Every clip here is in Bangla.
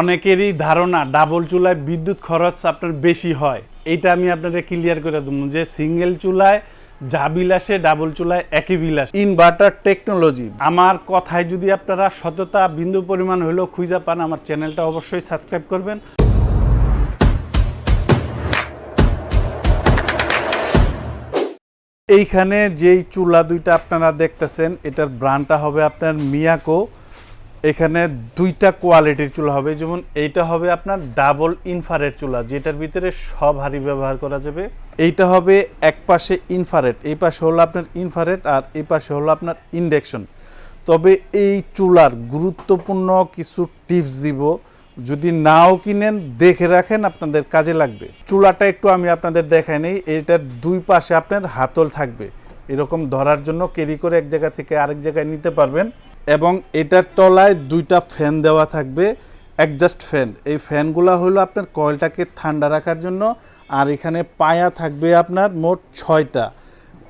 অনেকেরই ধারণা ডাবল চুলায় বিদ্যুৎ খরচ আপনার বেশি হয়। এইটা আমি আপনাদের ক্লিয়ার করে দেবো যে সিঙ্গেল চুলায় যা বিল আসে ডাবল চুলায় একই বিল আসে ইনভার্টার টেকনোলজি আমার কথায় যদি আপনারা সততা বিন্দু পরিমাণ হলেও খুঁজে পান আমার চ্যানেলটা অবশ্যই সাবস্ক্রাইব করবেন। এইখানে যেই চুলা দুইটা আপনারা দেখতেছেন এটার ব্র্যান্ডটা হবে আপনার মিয়াকো এখানে দুইটা কোয়ালিটির চুলা হবে। যেমন এইটা হবে আপনার ডাবল ইনফারেট চুলা, যেটার ভিতরে সব হাঁড়ি ব্যবহার করা যাবে। এইটা হবে এক পাশে ইনফারেট এই পাশে হলো আপনার ইনফারেট আর এই পাশে হলো আপনার ইন্ডাকশন। তবে এই চুলার গুরুত্বপূর্ণ কিছু টিপস দিব। যদি নাও কিনেন, দেখে রাখেন, আপনাদের কাজে লাগবে। চুলাটা একটু আমি আপনাদের দেখাই নেই, এটার দুই পাশে আপনার হাতল থাকবে। এরকম ধরার জন্য ক্যারি করে এক জায়গা থেকে আরেক জায়গায় নিতে পারবেন। এবং এটার তলায় দুইটা ফ্যান দেওয়া থাকবে অ্যাডজাস্ট ফ্যান এই ফ্যানগুলো হলো আপনার কয়েলটাকে ঠান্ডা রাখার জন্য, আর এখানে পায়া থাকবে আপনার মোট ছয়টা।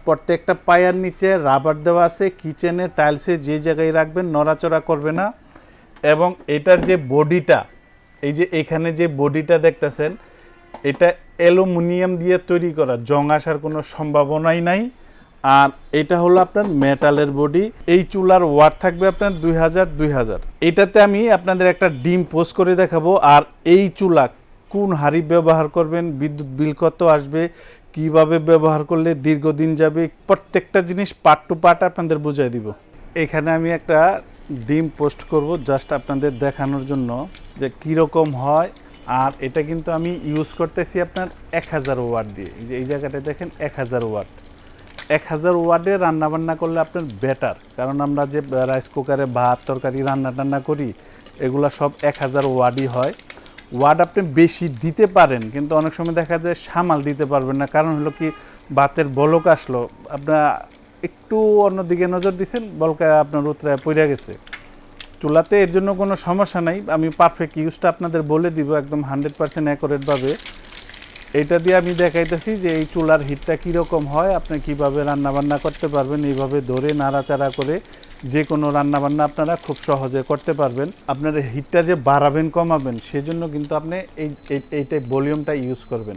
প্রত্যেকটা পায়ার নিচে রাবার দেওয়া আছে কিচেনে টাইলসে যে জায়গায় রাখবেন, নড়াচড়া করবে না। এবং এটার যে বডিটা, এই যে এখানে যে বডিটা দেখতেছেন, এটা অ্যালুমিনিয়াম দিয়ে তৈরি করা, জং আসার কোনো সম্ভাবনাই নাই। আর এটা হলো আপনার মেটালের বডি এই চুলার ওয়াট থাকবে আপনার দুই হাজার দুই হাজার। এটাতে আমি আপনাদের একটা ডিম পোস্ট করে দেখাবো, আর এই চুলা কোন হাড়ি ব্যবহার করবেন, বিদ্যুৎ বিল কত আসবে, কীভাবে ব্যবহার করলে দীর্ঘদিন যাবে, প্রত্যেকটা জিনিস পার্ট টু পার্ট আপনাদের বুঝাই দিব। এখানে আমি একটা ডিম পোস্ট করব জাস্ট আপনাদের দেখানোর জন্য যে কীরকম হয়, আর এটা কিন্তু আমি ইউজ করতেছি আপনার এক হাজার ওয়াট দিয়ে। যে এই জায়গাটা দেখেন এক হাজার ওয়াট এক হাজার ওয়ার্ডে রান্না বান্না করলে আপনার বেটার কারণ আমরা যে রাইস কুকারে ভাত, তরকারি রান্না টান্না করি, এগুলো সব এক হাজার ওয়ার্ডই হয়। ওয়ার্ড আপনি বেশি দিতে পারেন, কিন্তু অনেক সময় দেখা যায় সামাল দিতে পারবেন না। কারণ হলো কি, ভাতের বলক আসলো। আপনার একটু অন্যদিকে নজর দিচ্ছেন বলকা আপনার উতরায় পড়ে গেছে। চুলাতে এর জন্য কোনো সমস্যা নাই। আমি পারফেক্ট ইউজটা আপনাদের বলে দিব একদম হান্ড্রেড পার্সেন্ট অ্যাকোরেটভাবে এইটা দিয়ে আমি দেখাইতেছি যে এই চুলার হিটটা কীরকম হয়, আপনি কীভাবে রান্না বান্না করতে পারবেন, এইভাবে ধরে নাড়াচাড়া করে যে কোনো রান্নাবান্না আপনারা খুব সহজে করতে পারবেন। আপনার হিটটা যে বাড়াবেন, কমাবেন, সেজন্য কিন্তু আপনি এই- এইটাই ভলিউমটা ইউজ করবেন।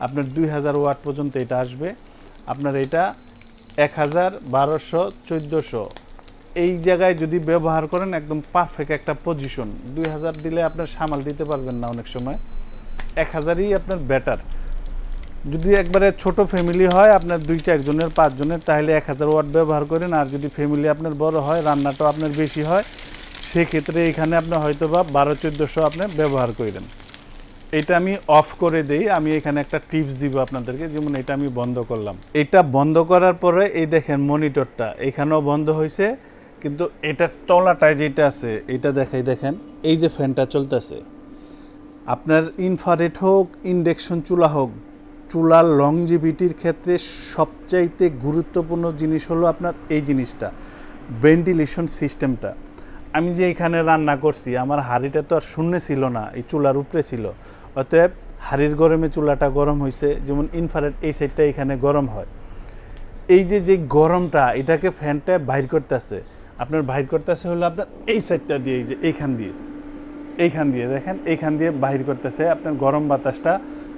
আপনার দুই হাজার ওয়াট পর্যন্ত এটা আসবে। আপনার এটা এক হাজার বারোশো চোদ্দোশো। এই জায়গায় যদি ব্যবহার করেন, একদম পারফেক্ট একটা পজিশন দুই হাজার দিলে আপনার সামাল দিতে পারবেন না অনেক সময়। এক হাজারই আপনার বেটার যদি একবারে ছোট ফ্যামিলি হয়, আপনার দুই চারজনের পাঁচজনের তাহলে এক হাজার ওয়াট ব্যবহার করেন। আর যদি ফ্যামিলি আপনার বড় হয়, রান্নাটাও আপনার বেশি হয়, সেক্ষেত্রে এখানে আপনি হয়তো বা বারো, চোদ্দোশো আপনি ব্যবহার করেন। এটা আমি অফ করে দেই। আমি এখানে একটা টিপস দিব আপনাদেরকে, যেমন এটা আমি বন্ধ করলাম। এটা বন্ধ করার পরে এই দেখেন মনিটরটা এখানেও বন্ধ হয়েছে কিন্তু এটার তলাটায় যেটা আছে, এটা দেখাই দেখেন। এই যে ফ্যানটা চলতেছে। আপনার ইনফারেট হোক ইন্ডাকশন চুলা হোক, চুলার লংজিভিটির ক্ষেত্রে সবচাইতে গুরুত্বপূর্ণ জিনিস হলো আপনার এই জিনিসটা ভেন্টিলেশন সিস্টেমটা আমি যে এখানে রান্না করছি, আমার হাঁড়িটা তো আর শূন্য ছিল না, এই চুলার উপরে ছিল। অতএব হাঁড়ির গরমে চুলাটা গরম হয়েছে যেমন ইনফারেট এই সাইডটা এখানে গরম হয়। এই যে যে গরমটা, এটাকে ফ্যানটা বাইর করতেছে। আপনার বাইর করতেছে হলো আপনার এই সাইডটা দিয়ে, এই যে, এইখান দিয়ে। এইখান দিয়ে দেখেন, এইখান দিয়ে বাহির করতেছে আপনার গরম বাতাসটা।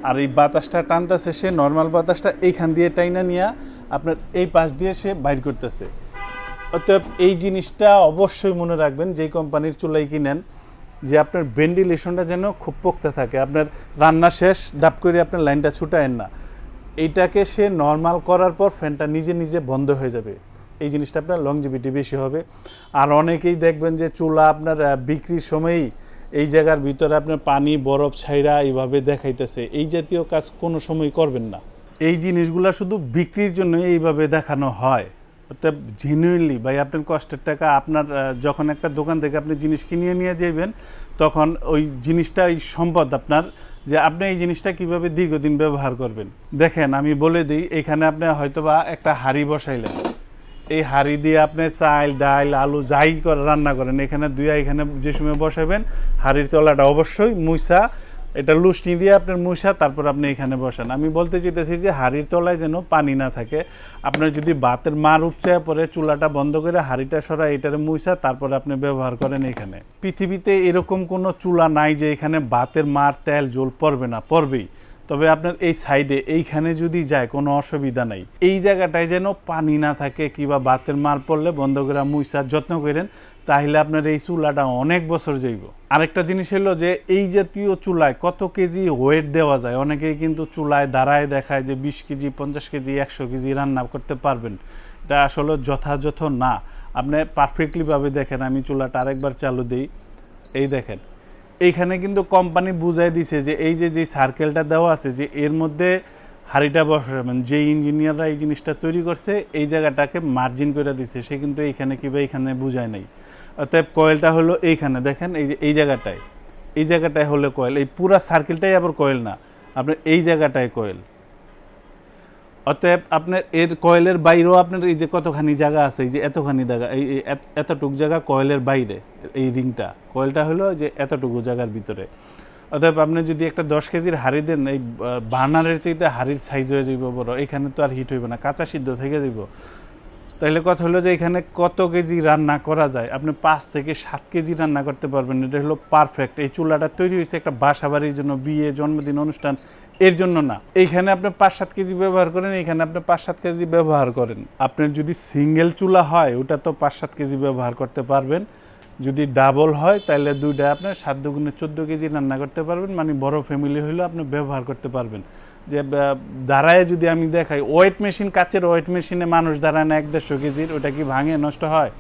আর এই বাতাসটা টানতেছে সে নর্মাল বাতাসটা এইখান দিয়ে টাইনা নিয়ে আপনার এই পাশ দিয়ে সে বাইর করতেছে। অতএব এই জিনিসটা অবশ্যই মনে রাখবেন, যেই কোম্পানির চুলাই কিনেন, যে আপনার ভেন্টিলেশনটা যেন খুব পোক্তা থাকে। আপনার রান্না শেষ দাপ করে আপনার লাইনটা ছুটায়েন না। এইটাকে সে নর্মাল করার পর ফ্যানটা নিজে নিজে বন্ধ হয়ে যাবে। এই জিনিসটা আপনার লংজিভিটি বেশি হবে। আর অনেকেই দেখবেন যে চুলা আপনার বিক্রির সময়ই এই জায়গার ভিতরে আপনার পানি, বরফ ছাইরা এইভাবে দেখাইতেছে। এই জাতীয় কাজ কোনো সময় করবেন না। এই জিনিসগুলো শুধু বিক্রির জন্য এইভাবে দেখানো হয়। অর্থাৎ জেনুইনলি ভাই, আপনার কষ্টের টাকা, আপনার যখন একটা দোকান থেকে আপনি জিনিস কিনিয়ে নিয়ে যাবেন তখন ওই জিনিসটা ওই সম্পদ আপনার, যে আপনি এই জিনিসটা কীভাবে দীর্ঘদিন ব্যবহার করবেন। দেখেন, আমি বলে দিই, এখানে আপনি হয়তোবা একটা হাঁড়ি বসাইলেন। এই হাঁড়ি দিয়ে আপনি চাল ডাল আলু যাই রান্না করেন, এখানে দুইয়া এখানে যে সময় বসাবেন হাঁড়ির তলাটা অবশ্যই মুইসা এটা লুসনি দিয়ে আপনার মুসা তারপর আপনি এখানে বসান। আমি বলতে চাইতেছি যে হাড়ির তলায় যেন পানি না থাকে, আপনার যদি বাতের মার উপচায় পরে চুলাটা বন্ধ করে হাড়িটা সরা এটার মুসা তারপর আপনি ব্যবহার করেন এখানে। পৃথিবীতে এরকম কোনো চুলা নাই যে এখানে বাতের মার, তেল জল পড়বে না, পড়বেই। তবে আপনার এই সাইডে এইখানে যদি যায়, কোনো অসুবিধা নাই। এই জায়গাটায় যেন পানি না থাকে কিংবা বাতের মার পড়লে বন্ধ করে মুইসার যত্ন করেন, তাহলে আপনার এই চুলাটা অনেক বছর যাইব। আরেকটা জিনিস হলো যে, এই জাতীয় চুলায় কত কেজি ওয়েট দেওয়া যায়? অনেকেই কিন্তু চুলায় দাঁড়ায় দেখায় যে, বিশ কেজি, পঞ্চাশ কেজি, একশো কেজি রান্না করতে পারবেন। এটা আসলে যথাযথ না। আপনি পারফেক্টলিভাবে দেখেন, আমি চুলাটা আরেকবার চালু দিই। এই দেখেন এইখানে কিন্তু কোম্পানি বুঝাই দিছে যে এই যে যে সার্কেলটা দেওয়া আছে, যে এর মধ্যে হাড়িটা বসাবেন যে ইঞ্জিনিয়াররা এই জিনিসটা তৈরি করছে, এই জায়গাটাকে মার্জিন করে দিচ্ছে সে কিন্তু এইখানে কিংবা এইখানে বুঝায় নাই। অতএব কয়েলটা হলো এইখানে। দেখেন, এই যে, এই জায়গাটায়। এই জায়গাটায় হলো কয়েল এই পুরা সার্কেলটাই আবার কয়েল না। আপনার এই জায়গাটায় কয়েল অতএব আপনার এর কয়েলের বাইরেও আপনার এই যে কতখানি জায়গা আছে, এই যে এতখানি জায়গা, এই এতটুকু এত- এতটুক জায়গা কয়েলের বাইরে, এই রিংটা। কয়েলটা হলো যে এতটুকু জায়গার ভিতরে। অতএব আপনি যদি একটা দশ কেজির হাড়ি দেন, এই বার্নারের চাইতে হাড়ির সাইজ হয়ে যাইব বড়। এখানে তো আর হিট হইবে না, কাঁচা সিদ্ধ থেকে যাইব। তাহলে কথা হলো যে এখানে কত কেজি রান্না করা যায়? আপনি পাঁচ থেকে সাত কেজি রান্না করতে পারবেন। এটা হলো পারফেক্ট এই চুলাটা তৈরি হয়েছে একটা বাসা বাড়ির জন্য, বিয়ে, জন্মদিন, অনুষ্ঠান। এর জন্য না। এইখানে আপনি পাঁচ সাত কেজি ব্যবহার করেন এখানে আপনি পাঁচ সাত কেজি ব্যবহার করেন। আপনার যদি সিঙ্গেল চুলা হয়, ওটা তো পাঁচ সাত কেজি ব্যবহার করতে পারবেন। যদি ডাবল হয় তাহলে দুইটা আপনার সাত দুগুণে চোদ্দ কেজি রান্না করতে পারবেন। মানে বড় ফ্যামিলি হলেও আপনি ব্যবহার করতে পারবেন। যে দাঁড়ায় যদি আমি দেখাই ওয়েট মেশিন কাচের ওয়েট মেশিনে মানুষ দাঁড়ায় না এক দেড়শো কেজির, ওটা কি ভাঙে, নষ্ট হয়?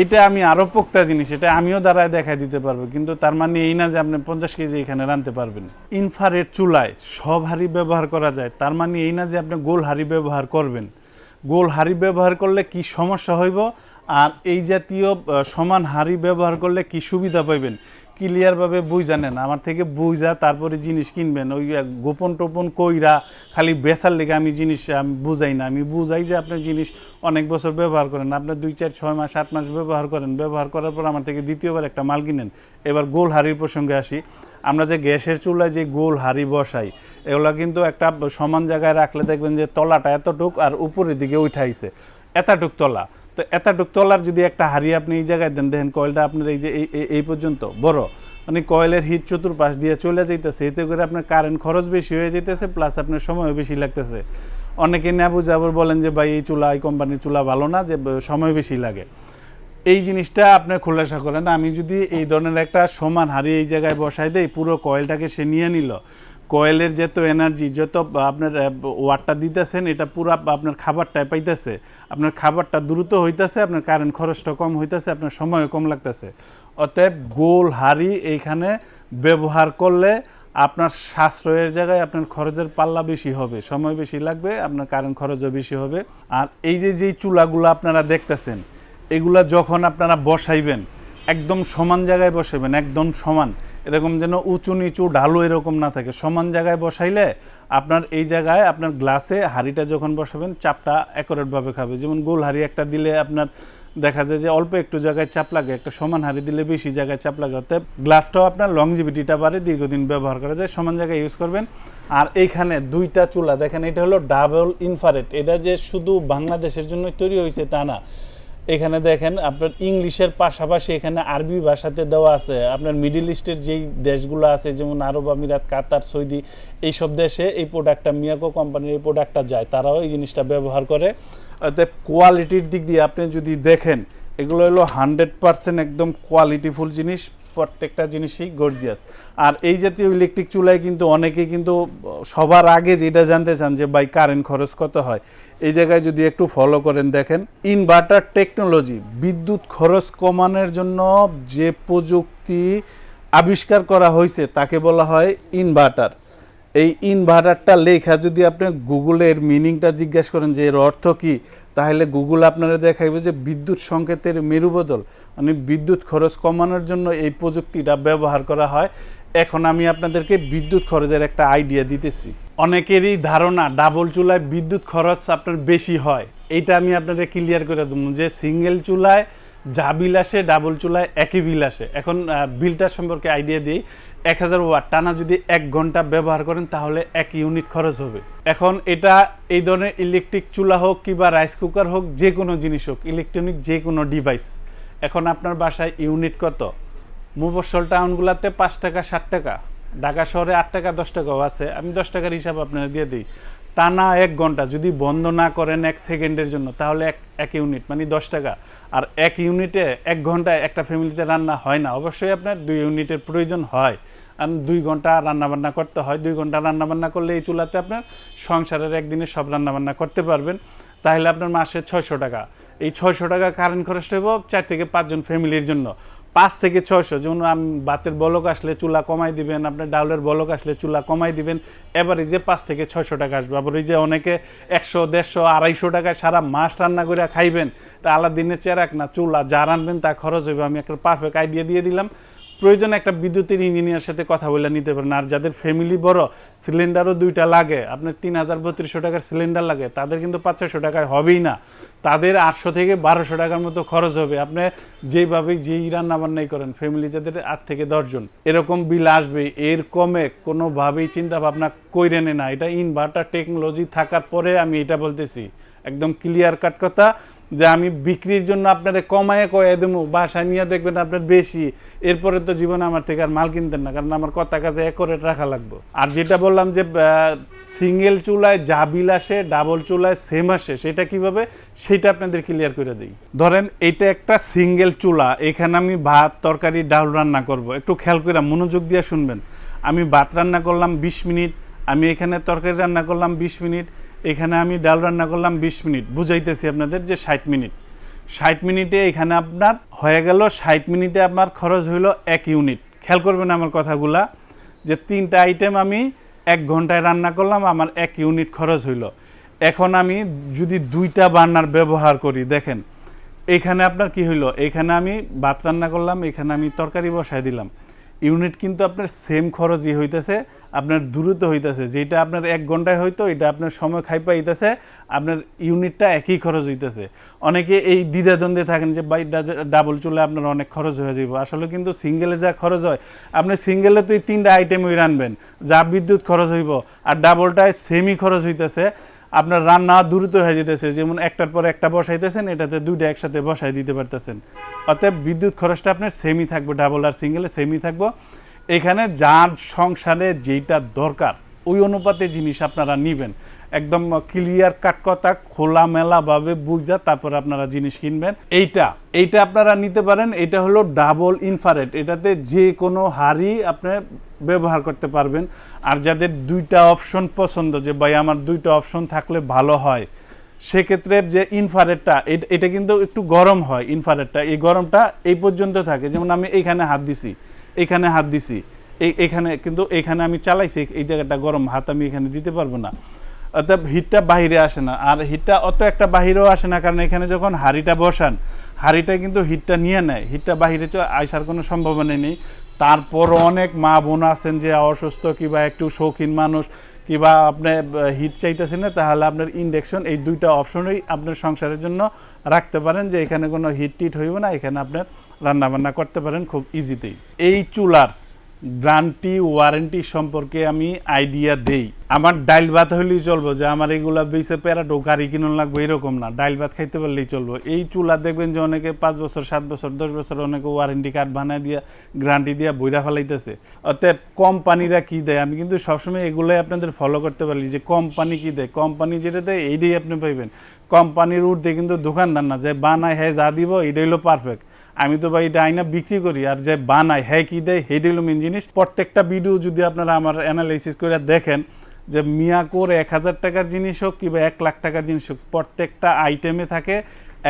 এটা আমি আরও পোক্তা জিনিস, এটা আমিও দাঁড়ায় দেখা দিতে পারব। কিন্তু তার মানে এই না যে আপনি পঞ্চাশ কেজি এখানে রানতে পারবেন। ইনফারেট চুলায় সব হাড়ি ব্যবহার করা যায়। তার মানে এই না যে আপনি গোল হাড়ি ব্যবহার করবেন। গোল হাড়ি ব্যবহার করলে কি সমস্যা হইব? আর এই জাতীয় সমান হাড়ি ব্যবহার করলে কি সুবিধা পাইবেন? ক্লিয়ারভাবে বুঝ জানেন আমার থেকে বুঝা, তারপরে জিনিস কিনবেন। ওই গোপন টোপন কইরা খালি বেচার লেগে আমি জিনিস আমি বুঝাই না। আমি বুঝাই যে আপনার জিনিস অনেক বছর ব্যবহার করেন। আপনার দুই চার, ছয় মাস, আট মাস ব্যবহার করেন। ব্যবহার করার পর আমার থেকে দ্বিতীয়বার একটা মাল কিনেন। এবার গোল হাড়ির প্রসঙ্গে আসি। আমরা যে গ্যাসের চুলায় যে গোল হাড়ি বসাই, এগুলো কিন্তু একটা সমান জায়গায় রাখলে দেখবেন যে তলাটা এতটুক আর উপরের দিকে উঠাইছে এতটুক তলা। তো এতটুক তলার যদি একটা হাড়ি আপনি এই জায়গায় দেন, দেখেন কয়েলটা আপনার এই যে এই- পর্যন্ত, বড়। মানে কয়েলের হিট চতুর্পাশ দিয়ে চলে যাইতেছে, এতে করে আপনার কারেন্ট খরচ বেশি হয়ে যাইতেছে প্লাস আপনার সময়ও বেশি লাগতেছে। অনেকে না বুঝে বলেন যে, ভাই, এই চুলা, এই কোম্পানির চুলা ভালো না, যে সময় বেশি লাগে। এই জিনিসটা আপনি খোলাসা করেন। আমি যদি এই ধরনের একটা সমান হারিয়ে এই জায়গায় বসাই দেই, পুরো কয়েলটাকে সে নিয়ে নিল কয়েলের যত এনার্জি যত আপনার ওয়াটটা দিতেছেন, এটা পুরো আপনার খাবারটায় পাইতেছে। আপনার খাবারটা দ্রুত হইতেছে, আপনার কারেন্ট খরচটা কম হইতেছে, আপনার সময়ও কম লাগতেছে। অতএব গোল হাড়ি এইখানে ব্যবহার করলে আপনার সাশ্রয়ের জায়গায় আপনার খরচের পাল্লা বেশি হবে, সময় বেশি লাগবে, আপনার কারেন্ট খরচও বেশি হবে। আর এই যে যেই চুলাগুলো আপনারা দেখতেছেন, এগুলা যখন আপনারা বসাইবেন, একদম সমান জায়গায় বসাইবেন, একদম সমান এরকম যেন উঁচু নিচু ঢালু এরকম না থাকে। সমান জায়গায় বসাইলে আপনার এই জায়গায় আপনার গ্লাসে হাঁড়িটা যখন বসাবেন, চাপটা অ্যাকোরেটভাবে খাবে। যেমন গোল হাঁড়ি একটা দিলে আপনার দেখা যায় যে অল্প একটু জায়গায় চাপ লাগে, একটা সমান হাঁড়ি দিলে বেশি জায়গায় চাপ লাগে। অতএব গ্লাসটাও আপনার লংজিভিটিটা বাড়ে, দীর্ঘদিন ব্যবহার করা যায়, সমান জায়গায় ইউজ করবেন। আর এইখানে দুইটা চুলা, দেখেন এটা হলো ডাবল ইনফারেট এটা যে শুধু বাংলাদেশের জন্য তৈরি হয়েছে তা না এখানে দেখেন আপনার ইংলিশের পাশাপাশি এখানে আরবি ভাষাতে দেওয়া আছে। আপনার মিডিল ইস্টের যেই দেশগুলো আছে, যেমন আরব আমিরাত, কাতার, সৌদি, এইসব দেশে এই প্রোডাক্টটা মিয়াকো কোম্পানির এই প্রোডাক্টটা যায়। তারাও এই জিনিসটা ব্যবহার করে। অর্থাৎ কোয়ালিটির দিক দিয়ে আপনি যদি দেখেন, এগুলো হলো হান্ড্রেড পার্সেন্ট একদম কোয়ালিটিফুল জিনিস, প্রত্যেকটা জিনিসই গর্জিয়াস আর এই জাতীয় ইলেকট্রিক চুলায় কিন্তু অনেকে কিন্তু সবার আগে যেটা জানতে চান যে বাই কারেন্ট খরচ কত হয়? এই জায়গায় যদি একটু ফলো করেন, দেখেন ইনভার্টার টেকনোলজি বিদ্যুৎ খরচ কমানোর জন্য যে প্রযুক্তি আবিষ্কার করা হয়েছে, তাকে বলা হয় ইনভার্টার এই ইনভার্টারটা লেখা, যদি আপনি গুগলের মিনিংটা জিজ্ঞেস করেন যে এর অর্থ কি, তাহলে গুগল আপনারা দেখাইবে যে বিদ্যুৎ সংকেতের মেরুবদল মানে বিদ্যুৎ খরচ কমানোর জন্য এই প্রযুক্তিটা ব্যবহার করা হয়। এখন আমি আপনাদেরকে বিদ্যুৎ খরচের একটা আইডিয়া দিতেছি। অনেকেরই ধারণা ডাবল চুলায় বিদ্যুৎ খরচ আপনার বেশি হয়। এইটা আমি আপনাদের ক্লিয়ার করে দেবো যে সিঙ্গেল চুলায় যা বিল আসে ডাবল চুলায় একই বিল আসে। এখন আহ, বিলটার সম্পর্কে আইডিয়া দিই। এক হাজার ওয়াট টানা যদি এক ঘণ্টা ব্যবহার করেন তাহলে এক ইউনিট খরচ হবে। এখন এটা এই ধরনের ইলেকট্রিক চুলা হোক কিংবা রাইস কুকার হোক যে কোনো জিনিস হোক ইলেকট্রনিক যে কোনো ডিভাইস এখন আপনার বাসায় ইউনিট কত? মুফস্বল টাউনগুলোতে পাঁচ টাকা ষাট টাকা। ঢাকা শহরে আট টাকা, দশ টাকাও আছে। আমি দশ টাকার হিসাব আপনার দিয়ে দিই। টানা এক ঘণ্টা যদি বন্ধ না করেন এক সেকেন্ডের জন্য, তাহলে এক এক ইউনিট মানে দশ টাকা। আর এক ইউনিটে এক ঘন্টায় একটা ফ্যামিলিতে রান্না হয় না। অবশ্যই আপনার দুই ইউনিটের প্রয়োজন হয়। আর দুই ঘণ্টা রান্নাবান্না করতে হয়। দুই ঘণ্টা রান্নাবান্না করলে এই চুলাতে আপনার সংসারের একদিনে সব রান্নাবান্না করতে পারবেন। তাহলে আপনার মাসে ছয়শো টাকা। এই ছয়শো টাকা কারেন্ট খরচটা হইব চার থেকে পাঁচজন ফ্যামিলির জন্য। পাঁচ থেকে ছয়শো, যেমন আম বাতের বলক আসলে চুলা কমাই দিবেন, আপনার ডাউলের বলক আসলে চুলা কমাই দিবেন এবারে যে পাঁচ থেকে ছয়শো টাকা আসবে। আবার ওই যে অনেকে একশো, দেড়শো, আড়াইশো টাকায় সারা মাস রান্না করে খাইবেন, তা আলাদিনের চেরাক না, চুলা যা রানবেন তা খরচ হবে আমি একটা পারফেক্ট আইডিয়া দিয়ে দিলাম। প্রয়োজন একটা বিদ্যুতের ইঞ্জিনিয়ার সাথে কথা বলে নিতে পারেন। আর যাদের ফ্যামিলি বড় সিলিন্ডারও দুইটা লাগে, আপনার তিন হাজার, বত্রিশশো টাকার সিলিন্ডার লাগে, তাদের কিন্তু পাঁচ ছশো টাকায় হবেই না। তাদের আটশো থেকে বারোশো টাকার মতো খরচ হবে। আপনি যেভাবে যেই রান্নাবান্নাই করেন ফ্যামিলি যাদের আট থেকে দশজন এরকম বিল আসবে এর কমে কোনোভাবেই চিন্তা ভাবনা কইরেনে না। এটা ইনভার্টার টেকনোলজি থাকার পরে আমি এটা বলতেছি। একদম ক্লিয়ার কাট কথা। যে আমি বিক্রির জন্য আপনারা কমায় কয়ে দেবো, বাসায় নিয়ে দেখবেন আপনার বেশি। এরপরে তো জীবনে আমার থেকে আর মাল কিনতেন না, কারণ আমার কথা কাজে একরেট রাখা লাগবে। আর যেটা বললাম যে সিঙ্গেল চুলায় যা বিল আসে ডাবল চুলায় সেম আসে, সেটা কীভাবে? সেটা আপনাদের ক্লিয়ার করে দিই। ধরেন, এটা একটা সিঙ্গেল চুলা, এখানে আমি ভাত, তরকারি, ডাল রান্না করব। একটু খেয়াল করে মনোযোগ দিয়ে শুনবেন। আমি ভাত রান্না করলাম বিশ মিনিট, আমি এখানে তরকারি রান্না করলাম বিশ মিনিট এখানে আমি ডাল রান্না করলাম বিশ মিনিট। বুঝাইতেছি আপনাদের যে ষাট মিনিট। ষাট মিনিটে এখানে আপনার হয়ে গেল, ষাট মিনিটে আপনার খরচ হইল এক ইউনিট। খেয়াল করবেন আমার কথাগুলা, যে তিনটা আইটেম আমি এক ঘন্টায় রান্না করলাম, আমার এক ইউনিট খরচ হইল। এখন আমি যদি দুইটা বার্নার ব্যবহার করি, দেখেন, এখানে আপনার কি হইল? এখানে আমি ভাত রান্না করলাম, এখানে আমি তরকারি বসাই দিলাম। ইউনিট কিন্তু আপনার সেম খরচই হইতেছে, আপনার দ্রুত হইতেছে। যেটা আপনার এক ঘন্টায় হইতো, এটা আপনার সময় খাই পাইতেছে আপনার ইউনিটটা একই খরচ হইতেছে। অনেকে এই দ্বিধাদ্বন্দ্বে থাকেন যে বাই ডাবল চুলে আপনার অনেক খরচ হয়ে যাবে আসলে কিন্তু সিঙ্গেলে যা খরচ হয়, আপনি সিঙ্গেলে তো এই তিনটা আইটেমই রানবেন। যা বিদ্যুৎ খরচ হইব, আর ডাবলটায় সেমই খরচ হইতেছে। আপনার রান্না দ্রুত হয়ে যেতেছে, যেমন একটার পর একটা বসাইতেছেন, এটাতে দুইটা একসাথে বসাই দিতে পারতেছেন। অর্থাৎ বিদ্যুৎ খরচটা আপনার সেমই থাকবে ডাবল আর সিঙ্গেলে সেমই থাকব। এখানে যার সংসারে যেইটা দরকার, ওই অনুপাতে জিনিস আপনারা নিবেন। একদম ক্লিয়ার কাট কথা খোলামেলাভাবে বুঝা, তারপর আপনারা জিনিস কিনবেন। এইটা এইটা আপনারা নিতে পারেন, এটা হলো ডাবল ইনফারেট এটাতে যে কোনো হাড়ি আপনি ব্যবহার করতে পারবেন। আর যাদের দুইটা অপশন পছন্দ, যে ভাই আমার দুইটা অপশন থাকলে ভালো হয়, সেক্ষেত্রে যে ইনফারেটটা এটা কিন্তু একটু গরম হয় ইনফারেটটা এই গরমটা এই পর্যন্ত থাকে। যেমন আমি এইখানে হাত দিছি এখানে হাত দিছি এখানে কিন্তু এখানে আমি চালাইছি, এই জায়গাটা গরম, হাত আমি এখানে দিতে পারব না। অর্থাৎ হিটটা বাইরে আসে না। আর হিটটা অত একটা বাহিরেও আসে না, কারণ এখানে যখন হাঁড়িটা বসান, হাঁড়িটা কিন্তু হিটটা নিয়ে নেয়। হিটটা বাহিরে আসার কোনো সম্ভাবনা নেই। তারপর অনেক মা বোন আছেন যে অসুস্থ, কিংবা একটু শৌখিন মানুষ, কিংবা আপনি হিট চাইতেছেন না, তাহলে আপনার ইন্ডাকশন, এই দুইটা অপশনই আপনার সংসারের জন্য রাখতে পারেন যে এখানে কোনো হিট টিট হইব না, এখানে আপনার রান্না বান্না করতে পারেন খুব ইজিতেই এই চুলার গ্রান্টি, ওয়ারেন্টি সম্পর্কে আমি আইডিয়া দেই। আমার ডাইল ভাত হইলেই চলবো, যে আমার এগুলা বেসে প্যারাটো গাড়ি কিনুন লাগবে, এরকম না। ডাইল ভাত খাইতে পারলেই চলবো। এই চুলা দেখবেন যে অনেকে পাঁচ বছর, সাত বছর, দশ বছর অনেকে ওয়ারেন্টি কার্ড বানায় দিয়া, গ্রান্টি দিয়া বইরা ফেলাইতেছে। অতএব কোম্পানিরা কি দেয়? আমি কিন্তু সবসময় এগুলোই আপনাদের ফলো করতে পারি যে কোম্পানি কি দেয়? কোম্পানি যেটা দেয়, এইটাই আপনি পাইবেন। কোম্পানির ঊর্ধ্বে কিন্তু দোকানদার না, যে বানায় হ্যাঁ যা দিব এটাই হলো পারফেক্ট আমি তো ভাই এটা আইনা বিক্রি করি, আর যে বানাই হ্যাঁ কি দেয় হেডিলুম জিনিস, প্রত্যেকটা ভিডিও যদি আপনারা আমার অ্যানালাইসিস করে দেখেন, যে মিয়া মিয়াকোর এক হাজার টাকার জিনিস হোক কিংবা এক লাখ টাকার জিনিস হোক, প্রত্যেকটা আইটেমে থাকে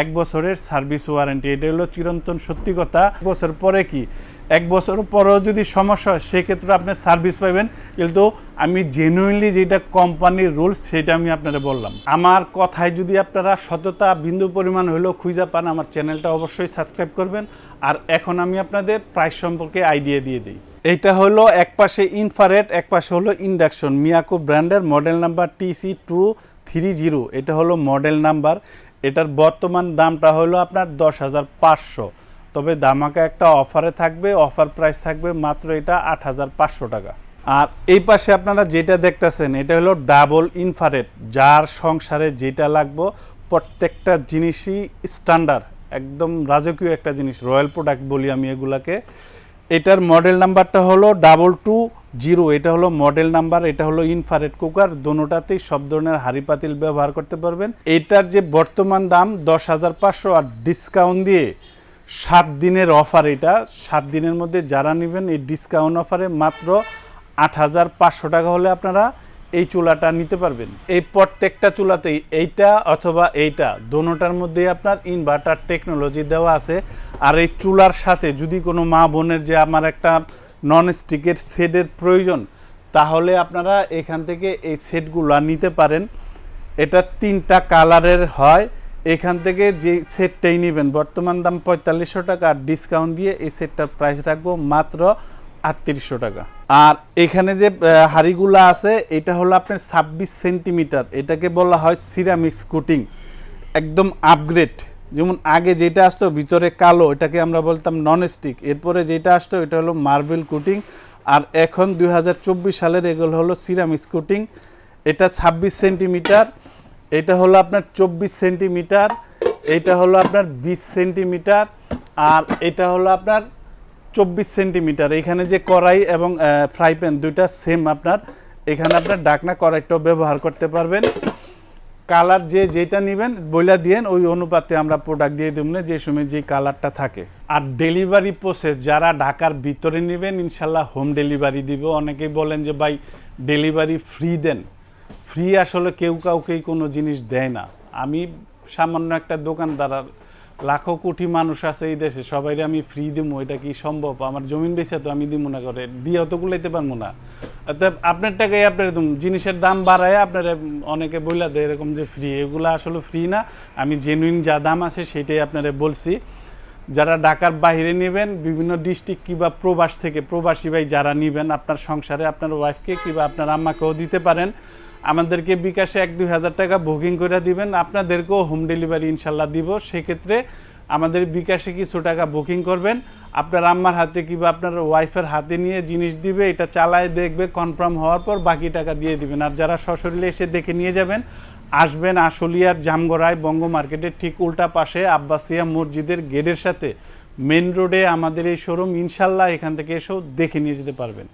এক বছরের সার্ভিস ওয়ারেন্টি এটা হলো চিরন্তন সত্যি কথা। বছর পরে কি? এক বছর পরেও যদি সমস্যা হয়, সেক্ষেত্রে আপনি সার্ভিস পাবেন কিন্তু আমি জেনুইনলি যেটা কোম্পানির রুলস সেটা আমি আপনারা বললাম। আমার কথায় যদি আপনারা সততা, বিন্দু পরিমাণ হলেও খুঁজে পান, আমার চ্যানেলটা অবশ্যই সাবস্ক্রাইব করবেন। আর এখন আমি আপনাদের প্রাইস সম্পর্কে আইডিয়া দিয়ে দিই। এইটা হলো এক পাশে ইনফারেট এক পাশে হলো ইন্ডাকশন মিয়াকো ব্র্যান্ডের model number TC two three zero এটা হলো মডেল নাম্বার এটার বর্তমান দামটা হলো আপনার দশ হাজার পাঁচশো। তবে দামাকা একটা অফারে থাকবে, অফার প্রাইস থাকবে মাত্র এটা আট হাজার পাঁচশো টাকা। আর এই পাশে আপনারা যেটা দেখতেছেন, এটা হলো ডাবল ইনফারেট যার সংসারে যেটা লাগবো, প্রত্যেকটা জিনিসই স্ট্যান্ডার্ড, একদম রাজকীয় একটা জিনিস, রয়্যাল প্রোডাক্ট বলি আমি এগুলাকে। এটার মডেল নাম্বারটা হলো ডাবল টু জিরো, এটা হলো মডেল নাম্বার, এটা হলো ইনফারেট কুকার, দোনোটাতেই সব ধরনের হাঁড়ি পাতিল ব্যবহার করতে পারবেন। এটার যে বর্তমান দাম দশ হাজার পাঁচশো, আর ডিসকাউন্ট দিয়ে সাত দিনের অফার এটা। সাত দিনের মধ্যে যারা নেবেন এই ডিসকাউন্ট অফারে মাত্র আট হাজার পাঁচশো টাকা হলে আপনারা এই চুলাটা নিতে পারবেন। এই প্রত্যেকটা চুলাতেই এইটা অথবা এইটা, দোনোটার মধ্যেই আপনার ইনভার্টার টেকনোলজি দেওয়া আছে। আর এই চুলার সাথে যদি কোনো মা বোনের যে আমার একটা নন স্টিকের সেটের প্রয়োজন, তাহলে আপনারা এখান থেকে এই সেটগুলো নিতে পারেন। এটা তিনটা কালারের হয়। এখান থেকে যে সেটটাই নেবেন, বর্তমান দাম পঁয়তাল্লিশশো টাকা আর ডিসকাউন্ট দিয়ে এই সেটটার প্রাইস রাখব মাত্র আটত্রিশশো টাকা। আর এখানে যে হাঁড়িগুলো আছে, এটা হলো আপনার ছাব্বিশ সেন্টিমিটার। এটাকে বলা হয় সিরামিক্স কোটিং একদম আপগ্রেড যেমন আগে যেটা আসতো, ভিতরে কালো, এটাকে আমরা বলতাম নন স্টিক এরপরে যেটা আসতো, এটা হলো মার্বেল কোটিং আর এখন দু হাজার চব্বিশ সালের এগুলো হলো সিরামিক্স কোটিং এটা ছাব্বিশ সেন্টিমিটার। এটা হলো আপনার চব্বিশ সেন্টিমিটার, এটা হলো আপনার বিশ সেন্টিমিটার, আর এটা হলো আপনার চব্বিশ সেন্টিমিটার। এখানে যে কড়াই এবং ফ্রাই প্যান দুইটা সেম আপনার। এখানে আপনার ডাকনা কড়াইটাও ব্যবহার করতে পারবেন। কালার যে যেটা নেবেন, বইলা দিয়েন, ওই অনুপাতে আমরা প্রোডাক্ট দিয়ে দেব না, যে সময় যে কালারটা থাকে। আর ডেলিভারি প্রসেস যারা ঢাকার ভিতরে নেবেন, ইনশাল্লাহ হোম ডেলিভারি দিব। অনেকেই বলেন যে, ভাই ডেলিভারি ফ্রি দেন। ফ্রি আসলে কেউ কাউকেই কোনো জিনিস দেয় না। আমি সামান্য একটা দোকানদার লাখো কোটি মানুষ আছে এই দেশে সবাই আমি ফ্রি দিব এটা কি সম্ভব? আমার জমিন বেচে তো আমি দিব না করে দিয়েও তো কুলাইতে পারব না। আপনার টাকায় আপনার জিনিসের দাম বাড়ায় আপনার অনেকে বইলা দেয় এরকম যে ফ্রি এগুলো আসলে ফ্রি না। আমি জেনুইন যা দাম আছে সেটাই আপনারা বলছি। যারা ঢাকার বাইরে নেবেন, বিভিন্ন ডিস্ট্রিক্ট কিংবা প্রবাস থেকে, প্রবাসী ভাই যারা নেবেন, আপনার সংসারে আপনার ওয়াইফকে কিংবা আপনার আম্মাকেও দিতে পারেন। আমাদেরকে বিকাশে এক দুই হাজার টাকা বুকিং করে দিবেন। আপনাদেরকেও হোম ডেলিভারি ইনশাল্লাহ দিব। সেক্ষেত্রে আমাদের বিকাশে কিছু টাকা বুকিং করবেন। আপনার আম্মার হাতে কিংবা আপনার ওয়াইফের হাতে নিয়ে জিনিস দিবে, এটা চালায় দেখবে কনফার্ম হওয়ার পর বাকি টাকা দিয়ে দিবেন। আর যারা সশরীরে এসে দেখে নিয়ে যাবেন, আসবেন আশুলিয়ার জামগড়ায় বঙ্গ মার্কেটের ঠিক উল্টা পাশে আব্বাসিয়া মসজিদের গেটের সাথে। মেন রোডে আমাদের এই শোরুম ইনশাল্লাহ এখান থেকে এসেও দেখে নিয়ে যেতে পারবেন।